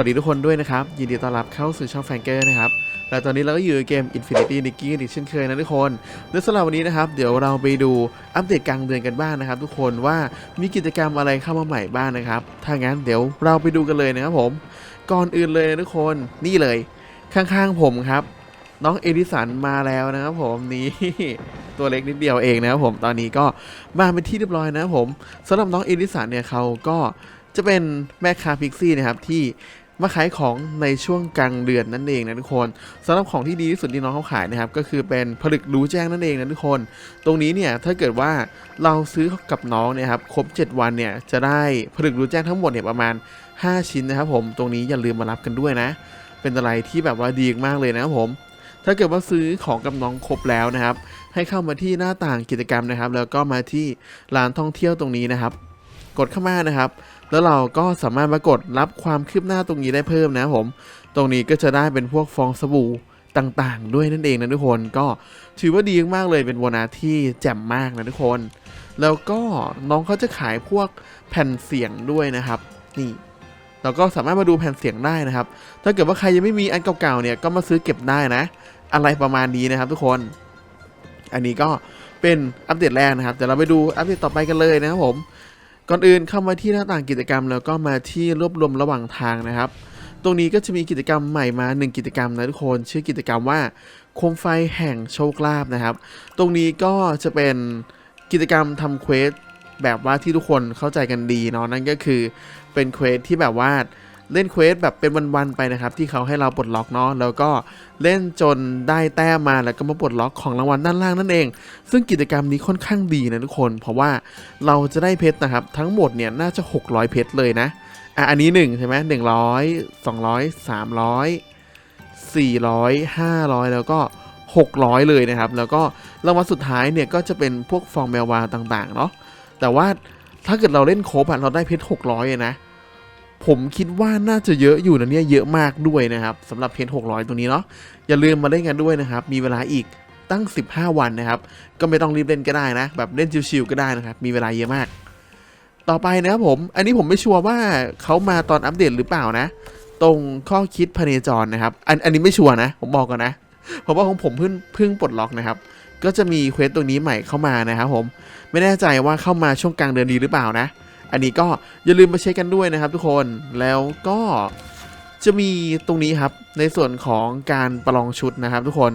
วัสดีทุกคนด้วยนะครับ ยินดีต้อนรับเข้าสู่ช่องแฟงเกอร์นะครับและตอนนี้เราก็อยู่ในเกม Infinity n i k y อีกเช่นเคยนะทุกคนโดยสำหรับวันนี้นะครับ เดี๋ยวเราไปดูอัปเดตกลางเดือนกันบ้างนะครับ ทุกคนว่ามีกิจกรรมอะไรเข้ามาใหม่บ้างนะครับ ถ้างั้นเดี๋ยวเราไปดูกันเลยนะครับผม ก่อนอื่นเลยนะทุกคนนี่เลย ข้างๆผมครับ น้องเอดิสันมาแล้วนะครับผมนี่ตัวเล็กนิดเดียวเองนะครับผมตอนนี้ก็มาเป็นที่เรียบร้อยนะครับผมสำหรับน้องเอดิสันเนี่ยเขาก็จะเป็นแม่ค้าพิกซี่นะครับที่ มาขายของในช่วงกลางเดือนนั่นเองนะทุกคนสำหรับของที่ดีที่สุดที่น้องเขาขายนะครับก็คือเป็นผลึกรู้แจ้งนั่นเองนะทุกคน ตรงนี้เนี่ยถ้าเกิดว่าเราซื้อกับน้องเนี่ยครับครบ 7 วันเนี่ยจะได้ผลึกรู้แจ้งทั้งหมดเนี่ยประมาณ 5 ชิ้นนะครับผมตรงนี้อย่าลืมมารับกันด้วยนะ เป็นอะไรที่แบบว่าดีมากเลยนะครับผมถ้าเกิดว่าซื้อของกับน้องครบแล้วนะครับ ให้เข้ามาที่หน้าต่างกิจกรรมนะครับ แล้วก็มาที่ร้านท่องเที่ยวตรงนี้นะครับ กดเข้ามานะครับ แล้วเราก็สามารถมากดรับความคืบหน้าตรงนี้ได้เพิ่มนะครับผม ตรงนี้ก็จะได้เป็นพวกฟองสบู่ต่างๆ ด้วยนั่นเองนะทุกคนก็ถือว่าดีมากเลยเป็นโบนัสที่แจ่มมากนะทุกคน แล้วก็น้องเขาจะขายพวกแผ่นเสียงด้วยนะครับ นี่เราก็สามารถมาดูแผ่นเสียงได้นะครับ ถ้าเกิดว่าใครยังไม่มีอันเก่าๆเนี่ยก็มาซื้อเก็บได้นะ อะไรประมาณนี้นะครับทุกคน อันนี้ก็เป็นอัปเดตแรกนะครับเดี๋ยวเราไปดูอัปเดตต่อไปกันเลยนะครับผม ก่อนอื่นเข้ามาที่หน้าต่างกิจกรรม แล้วก็มาที่รวบรวมระหว่างทางนะครับ ตรงนี้ก็จะมีกิจกรรมใหม่มา 1 กิจกรรมนะทุกคน ชื่อกิจกรรมว่าโคมไฟแห่งโชคลาภนะครับ ตรงนี้ก็จะเป็นกิจกรรมทำเควสแบบว่าที่ทุกคนเข้าใจกันดีเนาะนั่นก็คือเป็นเควสที่แบบว่า เล่นเควสแบบเป็นวันๆไปนะครับ ที่เขาให้เราปลดล็อกเนาะแล้วก็เล่นจนได้แต้มมาแล้วก็มาปลดล็อกของรางวัลด้านล่างนั่นเอง ซึ่งกิจกรรมนี้ค่อนข้างดีนะทุกคน เพราะว่าเราจะได้เพชรนะครับ ทั้งหมดเนี่ยน่าจะ 600 เพชรเลยนะอะอันนี้1ใช่ไหมหนึ่งร้อยสองร้อยสามร้อยสี่ร้อยห้าร้อยแล้วก็ 600 เลยนะครับ แล้วก็รางวัลสุดท้ายเนี่ยก็จะเป็นพวกฟองแมววาต่างๆเนาะแต่ว่าถ้าเกิดเราเล่นครบอะเราได้เพชร600อะนะ ผมคิดว่าน่าจะเยอะอยู่นะเนี่ยเยอะมากด้วยนะครับสำหรับเพชร600ตรงนี้เนาะอย่าลืมมาเล่นกันด้วยนะครับ มีเวลาอีกตั้ง 15 วันนะครับ ก็ไม่ต้องรีบเล่นก็ได้นะ แบบเล่นชิวๆก็ได้นะครับ มีเวลาเยอะมาก ต่อไปนะครับผม อันนี้ผมไม่ชัวร์ว่าเขามาตอนอัปเดตหรือเปล่านะ ตรงข้อคิดพเนจรนะครับ อันอันนี้ไม่ชัวร์นะ ผมบอกก่อนนะ เพราะว่าของผมเพิ่งเพิ่งปลดล็อกนะครับ ก็จะมีเควสตรงนี้ใหม่เข้ามานะครับผม ไม่แน่ใจว่าเข้ามาช่วงกลางเดือนดีหรือเปล่านะ อันนี้ก็อย่าลืมมาเช็คกันด้วยนะครับทุกคนแล้วก็จะมีตรงนี้ครับในส่วนของการประลองชุดนะครับ ทุกคน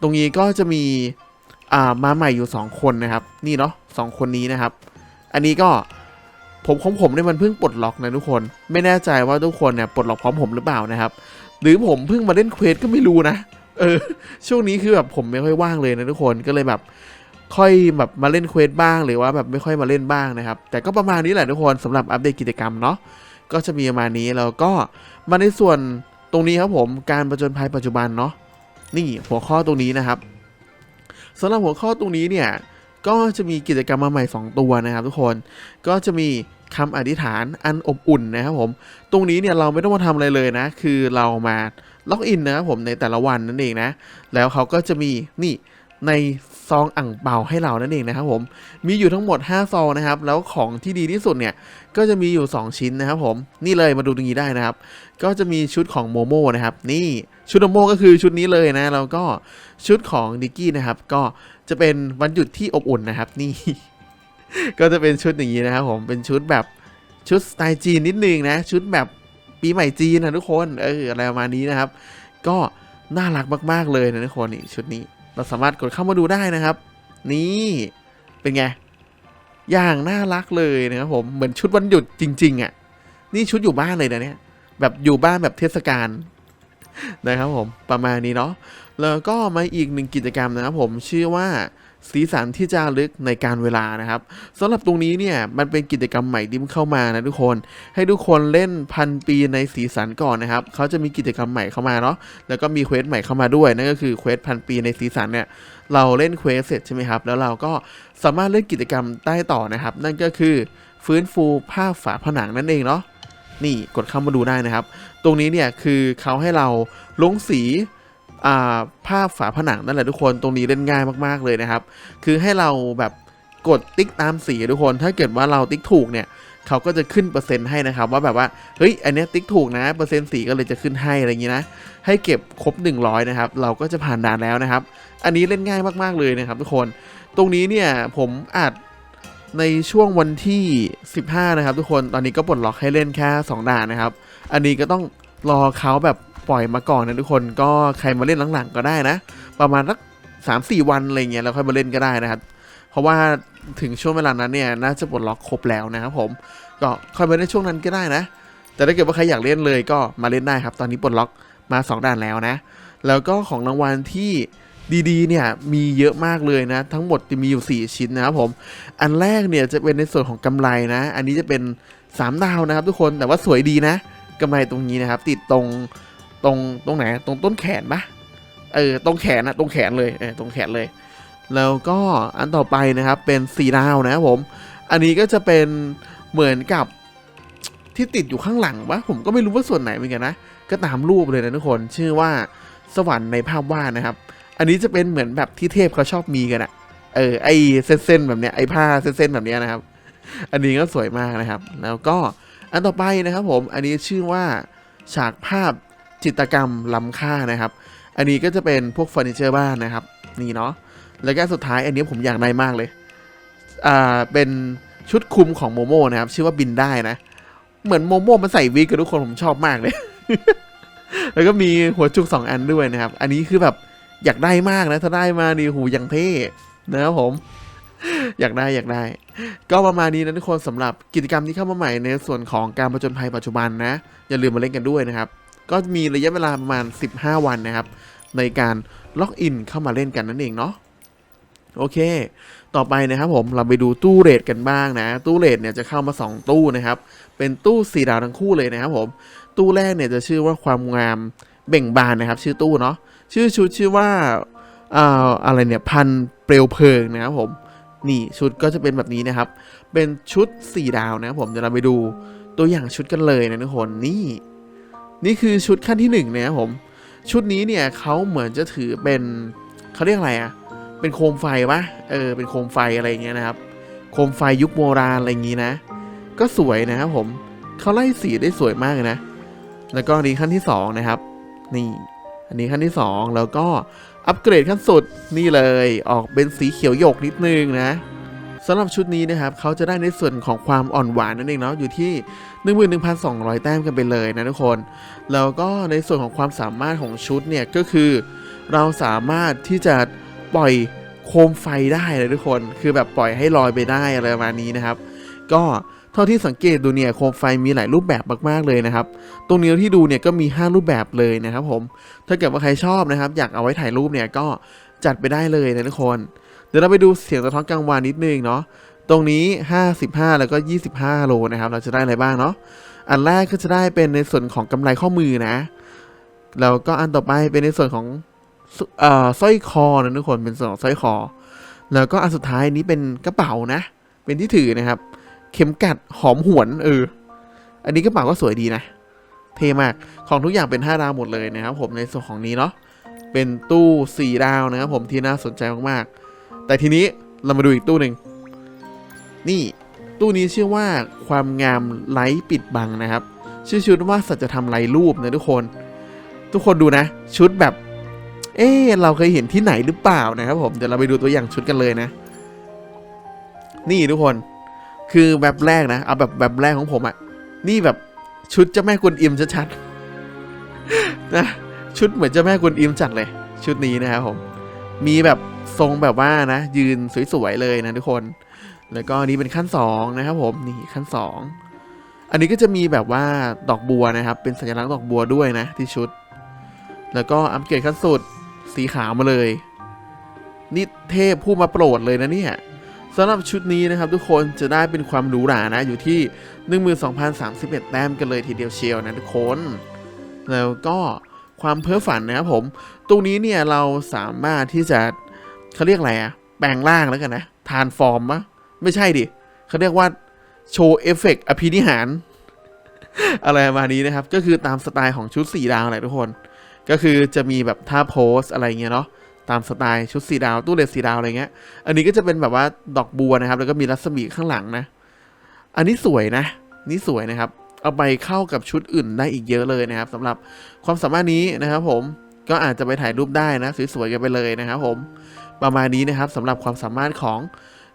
ตรงนี้ก็จะมีอ่ามาใหม่อยู่ 2 คนนะครับ นี่เนาะสองคนนี้นะครับ อันนี้ก็ผมของผมเนี่ยมันเพิ่งปลดล็อกนะทุกคน ไม่แน่ใจว่าทุกคนเนี่ยปลดล็อกพร้อมผมหรือเปล่านะครับ หรือผมเพิ่งมาเล่นเควสก็ไม่รู้นะเออช่วงนี้คือแบบผมไม่ค่อยว่างเลยนะทุกคนก็เลยแบบ ค่อยแบบมาเล่นเควสบ้างหรือว่าแบบไม่ค่อยมาเล่นบ้างนะครับ แต่ก็ประมาณนี้แหละทุกคนสำหรับอัปเดตกิจกรรมเนาะก็จะมีประมาณนี้แล้วก็มาในส่วนตรงนี้ครับผมการประจนภัยปัจจุบันเนาะนี่หัวข้อตรงนี้นะครับสำหรับหัวข้อตรงนี้เนี่ยก็จะมีกิจกรรมมาใหม่ 2 ตัวนะครับ ทุกคนก็จะมีคำอธิษฐานอันอบอุ่นนะครับผม ตรงนี้เนี่ยเราไม่ต้องมาทำอะไรเลยนะ คือเรามาล็อกอินนะครับผมในแต่ละวันนั่นเองนะ แล้วเขาก็จะมีนี่ใน ซองอ่างเปาให้เรานั่นเองนะครับผมมีอยู่ทั้งหมด 5 ซองนะครับแล้วของที่ดีที่สุดเนี่ยก็จะมีอยู่ 2 ชิ้นนะครับผมนี่เลยมาดูตรงนี้ได้นะครับ ก็จะมีชุดของโมโมนะครับนี่ชุดโมโมก็คือชุดนี้เลยนะแล้วก็ชุดของดิกกี้นะครับก็จะเป็นวันหยุดที่อบอุ่นนะครับนี่ ก็จะเป็นชุดอย่างนี้นะครับผมเป็นชุดแบบชุดสไตล์จีนนิดนึงนะชุดแบบปีใหม่จีนนะทุกคนเอออะไรประมาณนี้นะครับ ก็น่ารักมาก ๆ เลยนะทุกคนนี่ชุดนี้ เราสามารถกดเข้ามาดูได้นะครับ นี่เป็นไง อย่างน่ารักเลยนะครับผมเหมือนชุดวันหยุดจริง ๆอะ นี่ชุดอยู่บ้านเลยนะเนี่ย แบบอยู่บ้านแบบเทศกาลนะครับผมประมาณนี้เนาะแล้วก็มาอีกหนึ่งกิจกรรมนะครับผมชื่อว่า สีสันที่จะลึกในการเวลานะครับสำหรับตรงนี้เนี่ยมันเป็นกิจกรรมใหม่ที่เข้ามานะทุกคน ให้ทุกคนเล่นพันปีในสีสันก่อนนะครับเขาจะมีกิจกรรมใหม่เข้ามาเนาะแล้วก็มีเควสใหม่เข้ามาด้วยนั่นก็คือเควสพันปีในสีสันเนี่ยเราเล่นเควสเสร็จใช่ไหมครับแล้วเราก็สามารถเล่นกิจกรรมใต้ต่อนะครับ นั่นก็คือฟื้นฟูภาพฝาผนังนั่นเองเนาะนี่กดเข้ามาดูได้นะครับ ตรงนี้เนี่ยคือเขาให้เราลงสี ภาพฝาผนังนั่นแหละทุกคนตรงนี้เล่นง่ายมากๆเลยนะครับ คือให้เราแบบกดติ๊กตามสีทุกคน ถ้าเกิดว่าเราติ๊กถูกเนี่ยเขาก็จะขึ้นเปอร์เซ็นต์ให้นะครับ ว่าแบบว่าเฮ้ยอันนี้ติ๊กถูกนะเปอร์เซ็นต์สีก็เลยจะขึ้นให้อะไรอย่างนี้นะให้เก็บครบ 100 นะครับ เราก็จะผ่านด่านแล้วนะครับ อันนี้เล่นง่ายมากๆเลยนะครับทุกคนตรงนี้เนี่ยผมอัดในช่วงวันที่ 15 นะครับ ทุกคนตอนนี้ก็ปลดล็อกให้เล่นแค่ 2 ด่านนะครับ อันนี้ก็ต้องรอเขาแบบ ปล่อยมาก่อนนะทุกคนก็ใครมาเล่นหลังๆก็ได้นะ ประมาณสักสามสี่วันอะไรเงี้ยแล้วค่อยมาเล่นก็ได้นะครับ เพราะว่าถึงช่วงเวลานั้นเนี่ยน่าจะปลดล็อกครบแล้วนะครับผมก็ค่อยมาเล่นช่วงนั้นก็ได้นะ แต่ถ้าเกิดว่าใครอยากเล่นเลยก็มาเล่นได้ครับ ตอนนี้ปลดล็อกมา 2ด่านแล้วนะ แล้วก็ของรางวัลที่ดีๆเนี่ยมีเยอะมากเลยนะ ทั้งหมดจะมีอยู่ 4 ชิ้นนะครับผม อันแรกเนี่ยจะเป็นในส่วนของกำไรนะ อันนี้จะเป็น 3 ดาวนะครับทุกคนแต่ว่าสวยดีนะกำไรตรงนี้นะครับ ติดตรง ตรงตรงไหนตรงต้นแขนปะเออตรงแขนนะตรงแขนเลยเออตรงแขนเลย แล้วก็อันต่อไปนะครับเป็นสีดาวนะครับผม อันนี้ก็จะเป็นเหมือนกับที่ติดอยู่ข้างหลังวะผมก็ไม่รู้ว่าส่วนไหนเหมือนกันนะก็ตามรูปเลยนะทุกคนชื่อว่าสวรรค์ในภาพวาดนะครับ อันนี้จะเป็นเหมือนแบบที่เทพเขาชอบมีกันอะเออไอเส้นๆแบบเนี้ยไอผ้าเส้นๆแบบเนี้ยนะครับ อันนี้ก็สวยมากนะครับ แล้วก็อันต่อไปนะครับผมอันนี้ชื่อว่าฉากภาพ จิตรกรรมล้ำค่านะครับ อันนี้ก็จะเป็นพวกเฟอร์นิเจอร์บ้านนะครับ นี่เนาะแล้วก็สุดท้ายอันนี้ผมอยากได้มากเลย อ่า เป็นชุดคลุมของโมโมนะครับ ชื่อว่าบินได้นะ เหมือนโมโมมันใส่วิกกับทุกคนผมชอบมากเลย แล้วก็มีหัวจุกสองอันด้วยนะครับ อันนี้คือแบบอยากได้มากนะ ถ้าได้มาดีหูยังเท่นะครับผม อยากได้อยากได้ ก็ประมาณนี้นะทุกคนสำหรับกิจกรรมที่เข้ามาใหม่ในส่วนของการประจนภัยปัจจุบันนะ อย่าลืมมาเล่นกันด้วยนะครับ ก็มีระยะเวลาประมาณ 15 วันนะครับ ในการล็อกอินเข้ามาเล่นกันนั่นเองเนาะโอเค ต่อไปนะครับผมเราไปดูตู้เรทกันบ้างนะ ตู้เรทเนี่ยจะเข้ามา 2 ตู้นะครับ เป็นตู้สีดาวทั้งคู่เลยนะครับผม ตู้แรกเนี่ยจะชื่อว่าความงามเบ่งบานนะครับ ชื่อตู้เนาะ ชื่อชุดชื่อว่าอ่าอะไรเนี่ยพันเปลวเพลิงนะครับผม นี่ชุดก็จะเป็นแบบนี้นะครับ เป็นชุด 4 ดาวนะครับผม เดี๋ยวเราไปดูตัวอย่างชุดกันเลยนะทุกคน นี่ นี่คือชุดขั้นที่1นะครับผม ชุดนี้เนี่ยเขาเหมือนจะถือเป็นเขาเรียกอะไรอะเป็นโคมไฟปะเออ เป็นโคมไฟอะไรเงี้ยนะครับ โคมไฟยุคโบราณอะไรอย่างงี้นะ ก็สวยนะครับผมเขาไล่สีได้สวยมากเลยนะ แล้วก็อันนี้ขั้นที่สองนะครับ นี่ อันนี้ขั้นที่สองแล้วก็อัปเกรดขั้นสุดนี่เลย ออกเป็นสีเขียวหยกนิดนึงนะ สำหรับชุดนี้นะครับเขาจะได้ในส่วนของความอ่อนหวานนั่นเองเนาะอยู่ที่ 11,200 แต้มกันไปเลยนะทุกคน แล้วก็ในส่วนของความสามารถของชุดเนี่ยก็คือ เราสามารถที่จะปล่อยโคมไฟได้เลยทุกคน คือแบบปล่อยให้ลอยไปได้อะไรประมาณนี้นะครับ ก็เท่าที่สังเกตดูเนี่ยโคมไฟมีหลายรูปแบบมากๆเลยนะครับ ตรงนี้ที่ดูเนี่ยก็มี 5 รูปแบบเลยนะครับผม ถ้าเกิดว่าใครชอบนะครับ อยากเอาไว้ถ่ายรูปเนี่ยก็จัดไปได้เลยนะทุกคน เดี๋ยวเราไปดูเสียงสะท้อนกลางวานนิดนึงเนาะ ตรงนี้ 55 แล้วก็ 25 โลนะครับ เราจะได้อะไรบ้างเนาะ อันแรกก็จะได้เป็นในส่วนของกำไรข้อมือนะ แล้วก็อันต่อไปเป็นในส่วนของสเอ่อสร้อยคอนะทุกคน เป็นส่วนของสร้อยคอ แล้วก็อันสุดท้ายนี้เป็นกระเป๋านะ เป็นที่ถือนะครับ เข็มกัดหอมหวนเออ อันนี้กระเป๋าก็สวยดีนะ เท่มาก ของทุกอย่างเป็น5ดาวหมดเลยนะครับผมในส่วนของนี้เนาะ เป็นตู้4ดาวนะครับผมที่น่าสนใจมากๆ แต่ทีนี้เรามาดูอีกตู้หนึ่งนี่ตู้นี้ชื่อว่าความงามไร้ปิดบังนะครับ ชื่อชุดว่าสัจธรรมไร้รูปนะทุกคน ทุกคนดูนะ ชุดแบบ เอ๊เราเคยเห็นที่ไหนหรือเปล่านะครับผมเดี๋ยวเราไปดูตัวอย่างชุดกันเลยนะ นี่ทุกคนคือแบบแรกนะเอาแบบแบบแรกของผมอะนี่แบบชุดเจ้าแม่กวนอิมชัดๆนะชุดเหมือนเจ้าแม่กวนอิมจัดเลย ชุดนี้นะครับผม มีแบบ ทรงแบบว่านะ ยืนสวยๆเลยนะทุกคน แล้วก็อันนี้เป็นขั้นสองนะครับผมนี่ขั้นสองอันนี้ก็จะมีแบบว่าดอกบัวนะครับ เป็นสัญลักษณ์ดอกบัวด้วยนะที่ชุด แล้วก็อัปเกรดขั้นสุดสีขาวมาเลยนี่เทพผู้มาโปรดเลยนะเนี่ยสำหรับชุดนี้นะครับทุกคนจะได้เป็นความหรูหรานะอยู่ที่ 12,031 แต้มกันเลยทีเดียวเชียวนะทุกคน แล้วก็ความเพ้อฝันนะครับผม ตรงนี้เนี่ยเราสามารถที่จะ เขาเรียกอะไรอะแปลงร่างแล้วกันนะทานฟอร์มปะไม่ใช่ดิเขาเรียกว่าโชว์เอฟเฟกต์อภินิหาร อะไรมานี้นะครับ ก็คือตามสไตล์ของชุดสีดาวแหละทุกคน ก็คือจะมีแบบท่าโพสอะไรเงี้ยเนาะตามสไตล์ชุดสีดาวตู้เลสสีดาวอะไรเงี้ย อันนี้ก็จะเป็นแบบว่าดอกบัวนะครับ แล้วก็มีรัศมีข้างหลังนะ อันนี้สวยนะ นี่สวยนะครับ เอาไปเข้ากับชุดอื่นได้อีกเยอะเลยนะครับสำหรับความสามารถนี้นะครับ ผมก็อาจจะไปถ่ายรูปได้นะสวยๆกันไปเลยนะครับผม ประมาณนี้นะครับสำหรับความสามารถของ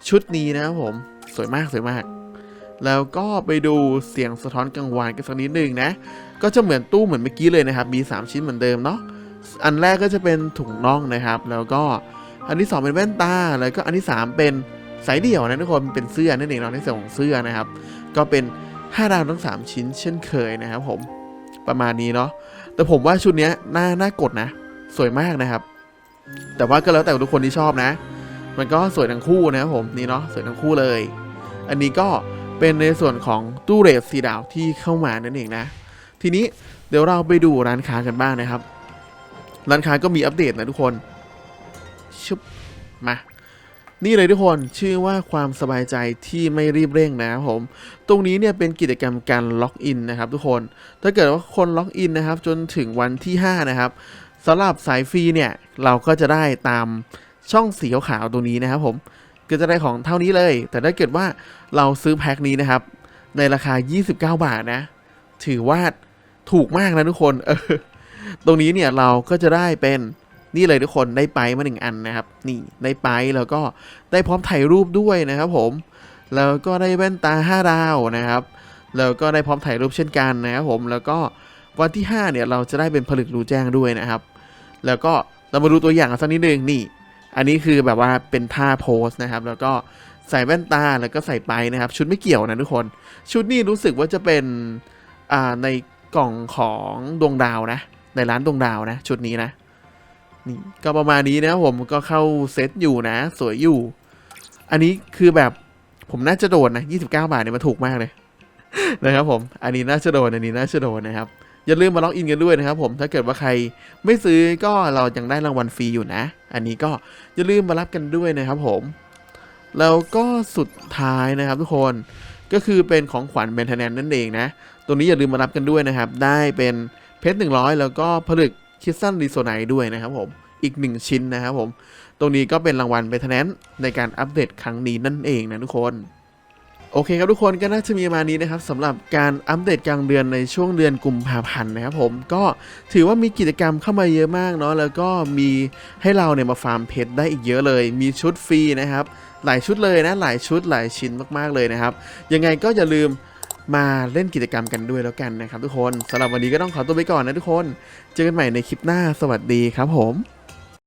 ชุดนี้นะครับผมสวยมากสวยมาก แล้วก็ไปดูเสียงสะท้อนกลางวานกันสักนิดหนึ่งนะ ก็จะเหมือนตู้เหมือนเมื่อกี้เลยนะครับ มี 3 ชิ้นเหมือนเดิมเนาะอันแรกก็จะเป็นถุงน่องนะครับ แล้วก็อันที่ 2 เป็นแว่นตา แล้วก็อันที่ 3 เป็นสายเดี่ยวนะทุกคนเป็นเสื้อนั่นเองเนาะในส่วนของเสื้อนะครับ ก็เป็น5ดาวทั้ง 3 ชิ้น เช่นเคยนะครับผมประมาณนี้เนาะแต่ผมว่าชุดนี้น่าน่ากดนะ สวยมากนะครับ แต่ว่าก็แล้วแต่ทุกคนที่ชอบนะ มันก็สวยทั้งคู่นะครับผมนี่เนาะสวยทั้งคู่เลย อันนี้ก็เป็นในส่วนของตู้เรทสีดาวที่เข้ามานั่นเองนะ ทีนี้เดี๋ยวเราไปดูร้านค้ากันบ้างนะครับ ร้านค้าก็มีอัปเดตนะทุกคนชุบมานี่เลยทุกคนชื่อว่าความสบายใจที่ไม่รีบเร่งนะครับผม ตรงนี้เนี่ยเป็นกิจกรรมการล็อกอินนะครับทุกคน ถ้าเกิดว่าคนล็อกอินนะครับจนถึงวันที่ 5 นะครับ สำหรับสายฟรีเนี่ยเราก็จะได้ตามช่องสีขาวๆตรงนี้นะครับผมก็จะได้ของเท่านี้เลย แต่ถ้าเกิดว่าเราซื้อแพ็คนี้นะครับ ในราคา 29 บาทนะ ถือว่าถูกมากนะทุกคนเออตรงนี้เนี่ยเราก็จะได้เป็นนี่เลยทุกคนได้ไปมาหนึ่งอันนะครับ นี่ได้ไปแล้วก็ได้พร้อมถ่ายรูปด้วยนะครับ ผมแล้วก็ได้แว่นตา 5 ดาวนะครับแล้วก็ได้พร้อมถ่ายรูปเช่นกันนะครับผมแล้วก็วันที่ 5 เนี่ยเราจะได้เป็นผลึกรูแจ้งด้วยนะครับ แล้วก็เรามาดูตัวอย่างกันสักนิดนึงนี่ อันนี้คือแบบว่าเป็นท่าโพสนะครับ แล้วก็ใส่แว่นตาแล้วก็ใส่ไปนะครับ ชุดไม่เกี่ยวนะทุกคน ชุดนี้รู้สึกว่าจะเป็นอ่าในกล่องของดวงดาวนะ ในร้านดวงดาวนะ ชุดนี้นะนี่ก็ประมาณนี้นะครับผมก็เข้าเซตอยู่นะ สวยอยู่ อันนี้คือแบบผมน่าจะโดนนะ 29 บาทเนี่ยมันถูกมากเลยนะครับผม อันนี้น่าจะโดน อันนี้น่าจะโดนนะครับ อย่าลืมมาล็อกอินกันด้วยนะครับผมถ้าเกิดว่าใครไม่ซื้อก็เรายังได้รางวัลฟรีอยู่นะ อันนี้ก็อย่าลืมมารับกันด้วยนะครับผม แล้วก็สุดท้ายนะครับทุกคนก็คือเป็นของขวัญเบนทแนนนั่นเองนะ ตัวนี้อย่าลืมมารับกันด้วยนะครับ ได้เป็นเพชร100 แล้วก็ผลึกคิสซันรีโซไนด้วยนะครับผมอีก 1 ชิ้นนะครับผม ตรงนี้ก็เป็นรางวัลเบนทแนนในการอัปเดตครั้งนี้นั่นเองนะทุกคน โอเคครับทุกคนก็น่าจะมีมานี้นะครับสำหรับการอัปเดตกลางเดือนในช่วงเดือนกุมภาพันธ์นะครับผมก็ถือว่ามีกิจกรรมเข้ามาเยอะมากเนาะแล้วก็มีให้เราเนี่ยมาฟาร์มเพชรได้อีกเยอะเลย มีชุดฟรีนะครับ หลายชุดเลยนะหลายชุดหลายชิ้นมากๆเลยนะครับ ยังไงก็อย่าลืมมาเล่นกิจกรรมกันด้วยแล้วกันนะครับทุกคนสำหรับวันนี้ก็ต้องขอตัวไปก่อนนะทุกคน เจอกันใหม่ในคลิปหน้าสวัสดีครับผม